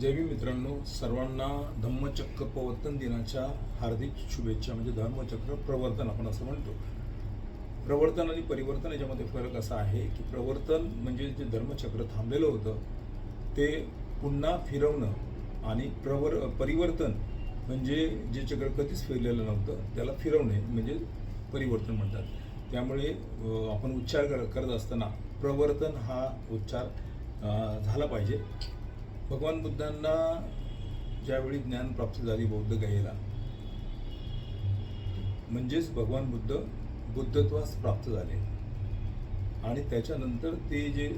जय मित्रांनो सर्वांना धम्मचक्र प्रवर्तन दिनाच्या हार्दिक शुभेच्छा म्हणजे धर्मचक्र प्रवर्तन आपण असं म्हणतो. प्रवर्तन आणि परिवर्तन याच्यामध्ये फरक असा आहे की प्रवर्तन म्हणजे जे धर्मचक्र थांबलेलं होतं ते पुन्हा फिरवणं आणि प्रवर परिवर्तन म्हणजे जे चक्र कधीच फिरलेलं नव्हतं त्याला फिरवणे म्हणजे परिवर्तन म्हणतात. त्यामुळे आपण उच्चार कर करत असताना प्रवर्तन हा उच्चार झाला पाहिजे. भगवान बुद्धांना ज्यावेळी ज्ञान प्राप्त झाली बौद्ध गायेला म्हणजेच भगवान बुद्ध बुद्धत्वास प्राप्त झाले. आणि त्याच्यानंतर ते जे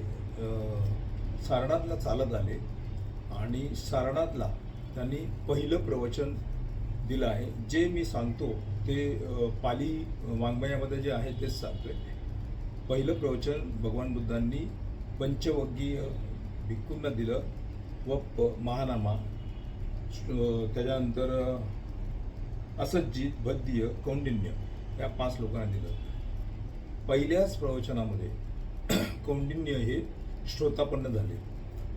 सारणाथला चालत आले आणि सारनाथला त्यांनी पहिलं प्रवचन दिलं आहे. जे मी सांगतो ते पाली वाङ्मयामध्ये जे आहे तेच सांगतोय. पहिलं प्रवचन भगवान बुद्धांनी पंचवग्गीय भिक्खूंना दिलं. व प महानामा त्याच्यानंतर असज्जित भद्य कौंडिन्य या पाच लोकांना दिलं. पहिल्याच प्रवचनामध्ये कौंडिन्य हे श्रोतापन्न झाले.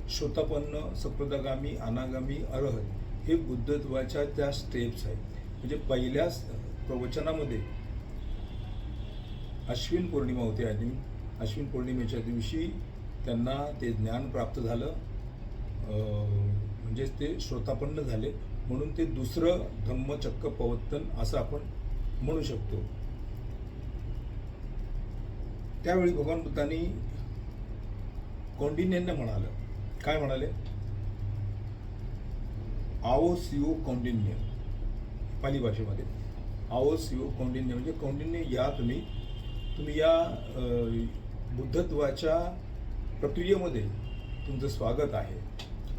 श्रोतापन्न सप्रदागामी अनागामी अरहत हे बुद्धत्वाच्या त्या स्टेप्स आहेत. म्हणजे पहिल्याच प्रवचनामध्ये अश्विन पौर्णिमा होती आधी अश्विन पौर्णिमेच्या दिवशी त्यांना ते ज्ञान प्राप्त झालं. म्हणजेच ते श्रोतापन्न झाले. म्हणून ते दुसरं धम्मचक्क पवत्तन असं आपण म्हणू शकतो. त्यावेळी भगवान बुद्धांनी कौंडिन्यांना म्हणालं. काय म्हणाले? आओ सिओ कौंडिन्य. पाली भाषेमध्ये. आओ सिओ कौंडिन्य. म्हणजे कौंडिन्य या तुम्ही तुम्ही या बुद्धत्वाच्या प्रक्रियेमध्ये तुमचं स्वागत आहे.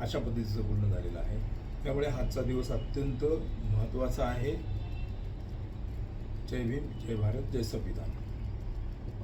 अशा पद्धतीचं पूर्ण झालेलं आहे. त्यामुळे आजचा दिवस अत्यंत महत्त्वाचा आहे. जय भीम जय भारत जय संविधान.